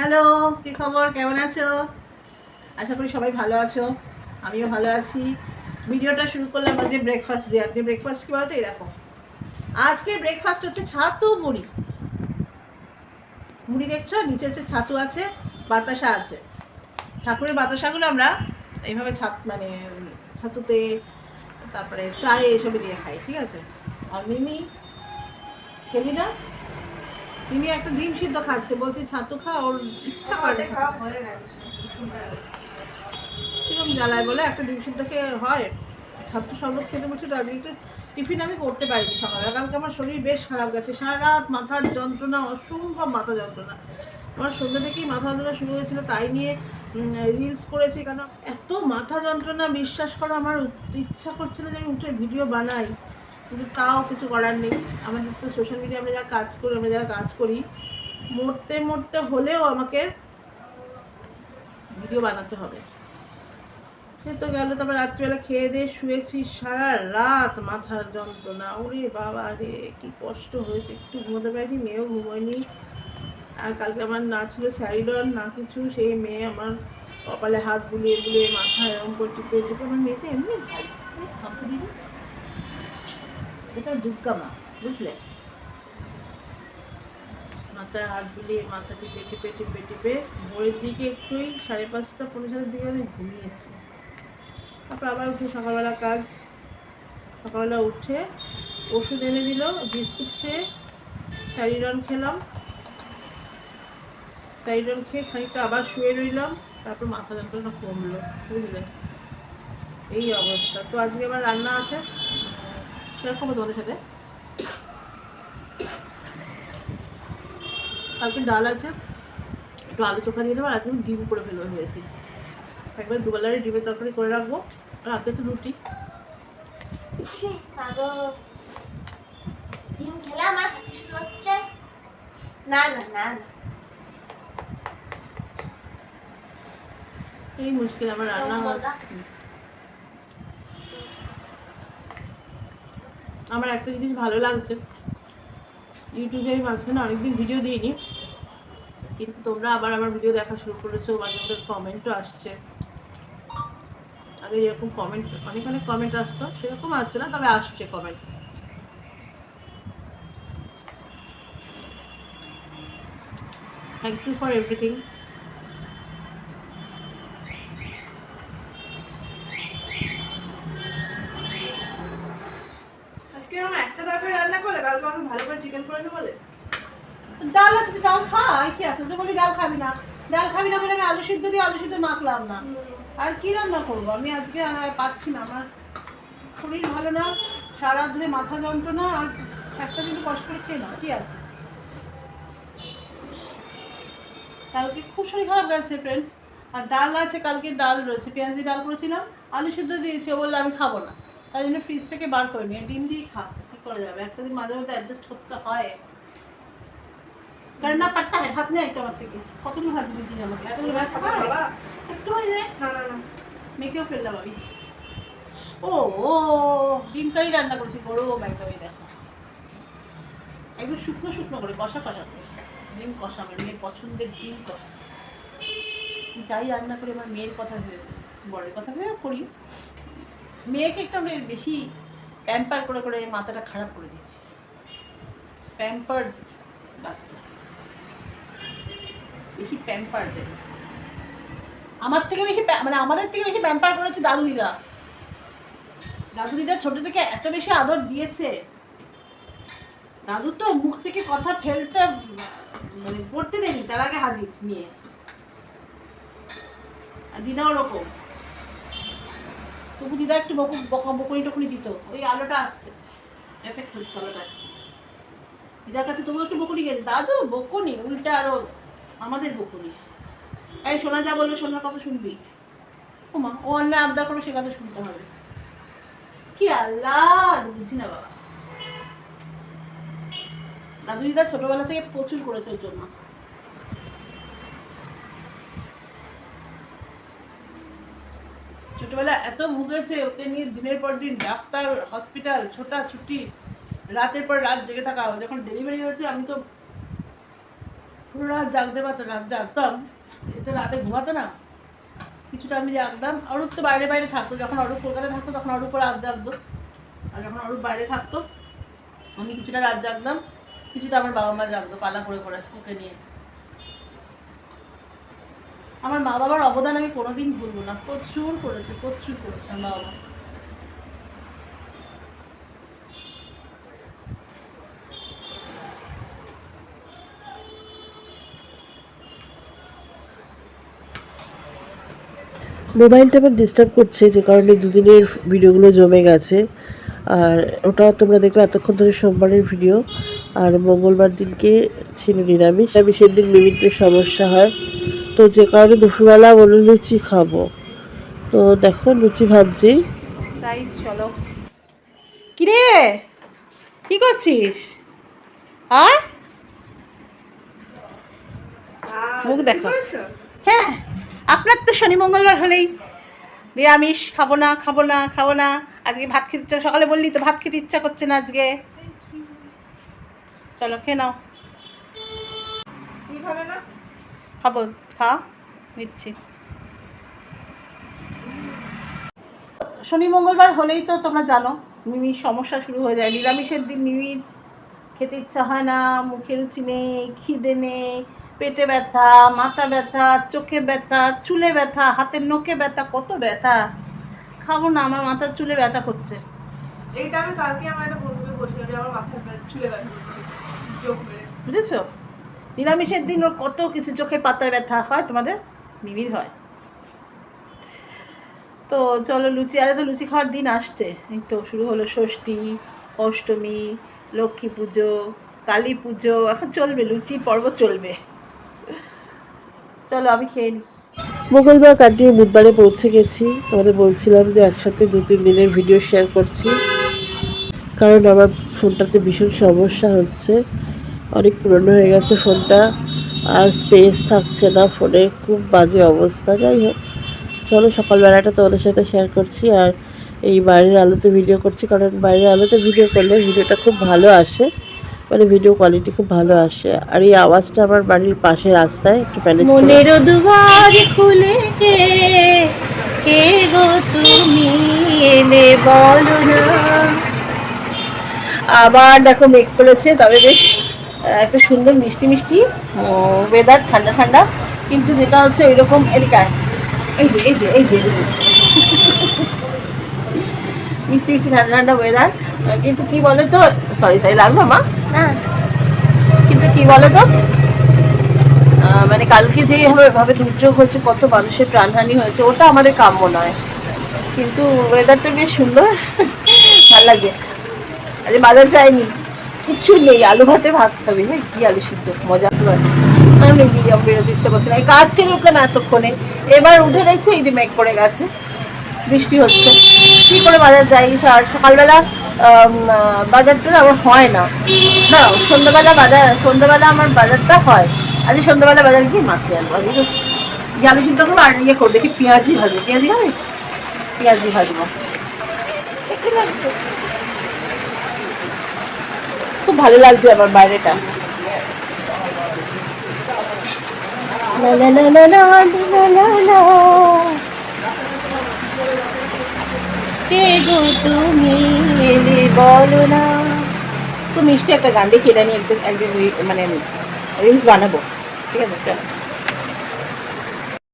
Hello, কি খবর? কেমন আছো? আশা করি সবাই ভালো আছো। আমিও ভালো আছি। ভিডিওটা শুরু করলাম আজকে ব্রেকফাস্ট দিয়ে। আপনি ব্রেকফাস্ট কি বলতো? দেখো। আজকে ব্রেকফাস্ট হচ্ছে ছাতু মুড়ি। মুড়ি দেখছ? নিচে হচ্ছে ছাতু আছে, বাতাসা আছে। ঠাকুরের বাতাসাগুলো আমরা এইভাবে ছাত মানে ছাতুতে, তারপরে চায়ে এসবে দিয়ে খাই, ঠিক আছে? আর মিমি, খেলি না? তিনি একটা ডিম সিদ্ধ খাচ্ছে বলছে ছাতু খা ওর ইচ্ছা করে কীরকম জ্বালায় বলে একটা ডিম সিদ্ধ খেয়ে হয় ছাত্র শরবত খেতে বলছে তো আজকে টিফিন আমি করতে পারিনি সকালে। কালকে আমার শরীর বেশ খারাপ গেছে। সারা রাত মাথার যন্ত্রণা অসম্ভব মাথা যন্ত্রণা। আমার সন্ধ্যা থেকেই মাথা যন্ত্রণা শুরু হয়েছিল তাই নিয়ে রিলস করেছি কারণ এত মাথা যন্ত্রণা বিশ্বাস করো আমার ইচ্ছা করছিল যে আমি উঠে ভিডিও বানাই। কিন্তু তাও কিছু করার নেই। আমাদের তো সোশ্যাল মিডিয়া আমরা যা কাজ করি, আমরা যারা কাজ করি, মরতে মরতে হলেও আমাকে ভিডিও বানাতে হবে। সে তো গেল, তারপর রাত্রিবেলা খেয়ে দিয়ে শুয়েছি সারা রাত মাথার যন্ত্রণা। ওরে বাবা রে, কি কষ্ট হয়েছে। একটু ঘুমোতে পারিনি, মেয়েও ঘুমোয়নি। আর কালকে আমার না ছিল স্যারিডন, না কিছু। সেই মেয়ে আমার কপালে হাত বুলিয়ে বুলিয়ে মাথা এরকম করে টিপে আমার মেয়েটা এমনি দিদি এটা দুর্গা মা, বুঝলে? মাথায় হাত বুলিয়ে মাথা টিপে টিপে টিপে টিপে ভোরের দিকে একটুই, সাড়ে পাঁচটা পনেরো সালের দিকে আমি ঘুমিয়েছি। তারপর আবার উঠে সকালবেলা কাজ। সকালবেলা উঠে ওষুধ এনে দিল, বিস্কুট খেয়ে স্যারিডন খেলাম। স্যারিডন খেয়ে খানিকটা আবার শুয়ে রইলাম, তারপর মাথা যন্ত্রণা কমলো, বুঝলে? এই অবস্থা। তো আজকে আবার রান্না আছে? সেরকম তোমাদের সাথে। কালকে ডাল আছে একটু আলু চোখা দিয়ে দেবো আর আজকে ডিম করে ফেলব ভেবেছি। একবার দুবেলারে ডিমের তরকারি করে রাখব রাতে তো রুটি। ডিম খেলাম আর শুরু হচ্ছে? না না না না। এই মুশকিল আমার রান্না খুব হয় মজা। আমার একটা জিনিস ভালো লাগছে। ইউটিউবে আমি মাঝখানে অনেকদিন ভিডিও দিইনি, কিন্তু তোমরা আবার আমার ভিডিও দেখা শুরু করেছ, মাঝে মধ্যে কমেন্টও আসছে। আগে যেরকম কমেন্ট অনেক অনেক কমেন্ট আসতো, সেরকম আসছে না, তবে আসছে comment thank you for everything আজকে আমার একটা তরকারি ডাল আছে ডাল খা, আর কি আছে? বলি ডাল খাবি না। ডাল খাবি না বলে আমি আলু সিদ্ধ দিয়ে আলু সিদ্ধ মাখলাম না। আর কি রান্না করব? আমি আজকে পাচ্ছি না। আমার শরীর ভালো না, সারা ধরে মাথা যন্ত্রণা, আর একটা কিন্তু কষ্ট করে খেয়ে নাও, কি আছে? কালকে খুব শরীর খারাপ গেছে ফ্রেন্ডস আর ডাল আছে, কালকে ডাল রয়েছে। পেঁয়াজি ডাল করেছিলাম, আলু সিদ্ধ দিয়েছি, ও বললে আমি খাব না। তাই জন্য ফ্রিজ থেকে বার করে নিয়ে, ডিম দিয়ে খা। কি করে যাবে। একটা দিন মাঝে মধ্যে অ্যাডজাস্ট করতে হয়। না পাট্টা হ্যাঁ ভাত নেই আমার থেকে। কতগুলো ভাত দিয়েছিস আমাকে? এতগুলো ভাত একটু হয়ে যায় না ফেললাম আমি ও ও ডিম কারি রান্না করেছি। গরম আমি দেখো। একদম শুকনো শুকনো করে কষা কষা করে। ডিম কষা আমার মেয়ের পছন্দের ডিম কষা। যাই রান্না করি আমার মেয়ের কথা ভেবে বড়ের কথা ভেবে করি। মেয়েকে একটু আমরা বেশি প্যাম্পার করে করে এই মাথাটা খারাপ করে দিয়েছি। প্যাম্পার বাচ্চা। বেশি প্যাম্পার আমার থেকে বেশি মানে আমাদের থেকে বেশি প্যাম্পার করেছে দাদু দিদা দাদু দিদা ছোট থেকে এত বেশি আদর দিয়েছে। দাদু তো মুখ থেকে কথা ফেলতে মানে পড়তে দেয়নি তার আগে হাজির নিয়ে। আর দিদা ওরকম। তবু দিদা একটু বকু বকা বকুনি টকুনি দিত। ওই আলোটা আসছে। এফেক্ট হচ্ছে আলোটা দিদার কাছে তবু একটু বকুনি গেছে দাদু, বকুনি, উল্টা আরও আমাদের বকুনি। এই শোনা যা বলবে শোনার কথা শুনবি। ওমা ও অন্যায় আবদার করে সে কথা শুনতে হবে। কি আল্লাহ বুঝি না বাবা। দাদু দিদা ছোটবেলা থেকে প্রচুর করেছে ওর জন্য। ছোটবেলা এত ভুগেছে ওকে নিয়ে দিনের পর দিন ডাক্তার, হসপিটাল, ছোটা ছুটি, রাতের পর রাত জেগে থাকা। যখন ডেলিভারি হয়েছে, আমি তো পুরো রাত জাগতে পারতো রাত জাগতাম। সে তো রাতে ঘুমাতো না। কিছুটা আমি জাগতাম। অরূপ তো বাইরে বাইরে থাকতো। যখন অরূপ কলকাতায় থাকতো, তখন অরূপ রাত জাগতো। আর যখন অরূপ বাইরে থাকতো, আমি কিছুটা রাত জাগতাম। কিছুটা আমার বাবা মা জাগতো পালা করে করে ওকে নিয়ে। আমার মা বাবার অবদান আমি কোনোদিন ভুলবো না। প্রচুর করেছে প্রচুর করেছে আমার বাবা মোবাইলটা আবার ডিস্টার্ব করছে, যে কারণে দুদিনের ভিডিওগুলো জমে গেছে। আর ওটা তোমরা দেখলে এতক্ষণ ধরে সোমবারের ভিডিও। আর মঙ্গলবার দিনকে ছিল নিরামিষ। নিরামিষের দিন বিভিন্ন সমস্যা হয়। তো যে কারণে দুপুরবেলা বলে লুচি খাব। তো দেখো লুচি ভাবছি তাই চলো। কিরে? কি করছিস? আর? মুখ দেখো। হ্যাঁ আপনার তো শনি মঙ্গলবার হলেই নিরামিষ খাব না খাব না খাব না। আজকে ভাত খেতে ইচ্ছা সকালে বললি তো ভাত খেতে ইচ্ছা করছে না আজকে। চলো খেয়ে নাও। তুমি খাবে না? খাব খা নিচ্ছি। শনি মঙ্গলবার হলেই তো তোমরা জানো মিমির সমস্যা শুরু হয়ে যায়। নিরামিষের দিন মিমির খেতে ইচ্ছা হয় না মুখে রুচি নেই খিদে নেই পেটে ব্যথা মাথা ব্যথা চোখে ব্যথা চুলে ব্যথা হাতের নখে ব্যথা কত ব্যথা। খাব না আমার মাথার চুলে ব্যথা করছে। এইটা আমি কালকে আমার একটা বন্ধুকে বলছিলাম যে আমার মাথার চুলে ব্যথা করছে। বুঝেছ? নিরামিষের দিন ওর কত কিছু চোখের পাতায় ব্যথা হয়, তোমাদের? মিমির হয়। তো চলো লুচি, আরে তো লুচি খাওয়ার দিন আসছে। এই তো শুরু হলো ষষ্ঠী, অষ্টমী, লক্ষ্মী পুজো, কালী পুজো, এখন চলবে, লুচি পর্ব চলবে। চলো আমি খেয়ে নিই মঙ্গলবার কাটিয়ে বুধবারে পৌঁছে গেছি। তোমাদের বলছিলাম যে একসাথে দু তিন দিনের ভিডিও শেয়ার করছি। কারণ আমার ফোনটাতে ভীষণ সমস্যা হচ্ছে। অনেক পুরনো হয়ে গেছে ফোনটা। আর স্পেস থাকছে না ফোনে খুব বাজে অবস্থা। যাই হোক চলো সকালবেলাটা তোমাদের সাথে শেয়ার করছি। আর এই বাইরের আলোতে ভিডিও করছি কারণ বাইরের আলোতে ভিডিও করলে ভিডিওটা খুব ভালো আসে। মানে ভিডিও কোয়ালিটি খুব ভালো আসে। আর এই আওয়াজটা আমার বাড়ির পাশে রাস্তায় একটু ম্যানেজ করে দুবার খুলে কে কে গো তুমি? এলে বলো না। আবার দেখো মেঘ করেছে তবে বেশ একটা সুন্দর মিষ্টি মিষ্টি ওয়েদার ঠান্ডা ঠান্ডা কিন্তু যেটা হচ্ছে এরকম এলাকায়। এই যে এই যে এই যে এই যে। মিষ্টি মিষ্টি ঠান্ডা ঠান্ডা ওয়েদার কিন্তু কি বলে তো সরি সরি লাগল মা। কিন্তু কি বলে তো মানে কালকে যে ভাবে ভাবে দুর্যোগ হয়েছে কত মানুষের প্রাণহানি হয়েছে ওটা আমাদের কাম্য নয়। কিন্তু ওয়েদারটা বেশ সুন্দর ভালো লাগে। আরে বাজার যায়নি। কিছু নেই, আলু ভাতে ভাত খাবি। হ্যাঁ কি আলু সিদ্ধ? মজা আমি বেরোতে ইচ্ছা করছে না। কাজ ছিল উঠলাম এতক্ষণে। এবার উঠে দেখছে এই যে মেঘ পড়ে গেছে। বৃষ্টি হচ্ছে। কি করে বাজার যাই আর সকালবেলা বাজারটা আমার হয় না। না, সন্ধ্যাবেলা বাজার, সন্ধ্যাবেলা আমার বাজারটা হয়। আজকে সন্ধ্যাবেলা বাজার গিয়ে মাছ আনব আজকে আলু সিদ্ধ করব আর ইয়ে করব। দেখি পেঁয়াজি ভাজবো। পেঁয়াজি খাবে পেঁয়াজি ভাজবো। খুব ভালো লাগছে আমার বাইরেটা। তুমি বলো না। খুব মিষ্টি একটা গান দেখি এটা নিয়ে একদিন একদিন মানে রিলস বানাবো। ঠিক আছে